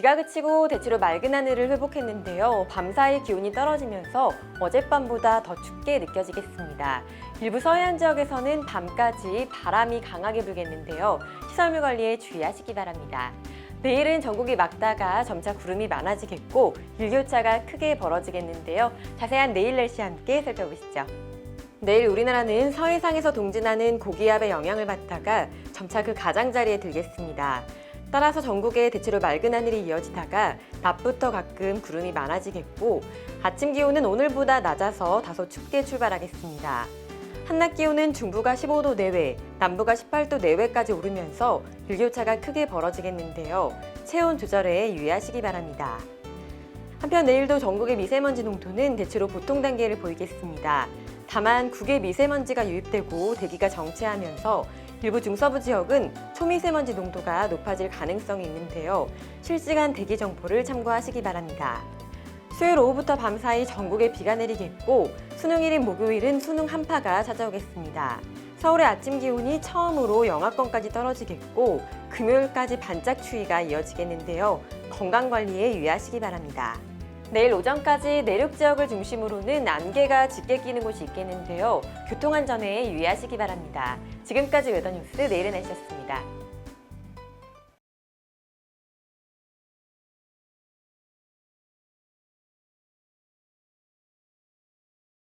비가 그치고 대체로 맑은 하늘을 회복했는데요. 밤사이 기온이 떨어지면서 어젯밤보다 더 춥게 느껴지겠습니다. 일부 서해안 지역에서는 밤까지 바람이 강하게 불겠는데요. 시설물 관리에 주의하시기 바랍니다. 내일은 전국이 맑다가 점차 구름이 많아지겠고 일교차가 크게 벌어지겠는데요. 자세한 내일 날씨 함께 살펴보시죠. 내일 우리나라는 서해상에서 동진하는 고기압의 영향을 받다가 점차 그 가장자리에 들겠습니다. 따라서 전국에 대체로 맑은 하늘이 이어지다가 낮부터 가끔 구름이 많아지겠고 아침 기온은 오늘보다 낮아서 다소 춥게 출발하겠습니다. 한낮 기온은 중부가 15도 내외, 남부가 18도 내외까지 오르면서 일교차가 크게 벌어지겠는데요. 체온 조절에 유의하시기 바랍니다. 한편 내일도 전국의 미세먼지 농도는 대체로 보통 단계를 보이겠습니다. 다만 국외 미세먼지가 유입되고 대기가 정체하면서 일부 중서부 지역은 초미세먼지 농도가 높아질 가능성이 있는데요. 실시간 대기 정보를 참고하시기 바랍니다. 수요일 오후부터 밤 사이 전국에 비가 내리겠고 수능일인 목요일은 수능 한파가 찾아오겠습니다. 서울의 아침 기온이 처음으로 영하권까지 떨어지겠고 금요일까지 반짝 추위가 이어지겠는데요. 건강 관리에 유의하시기 바랍니다. 내일 오전까지 내륙 지역을 중심으로는 안개가 짙게 끼는 곳이 있겠는데요. 교통안전에 유의하시기 바랍니다. 지금까지 웨더뉴스 내일의 날씨였습니다.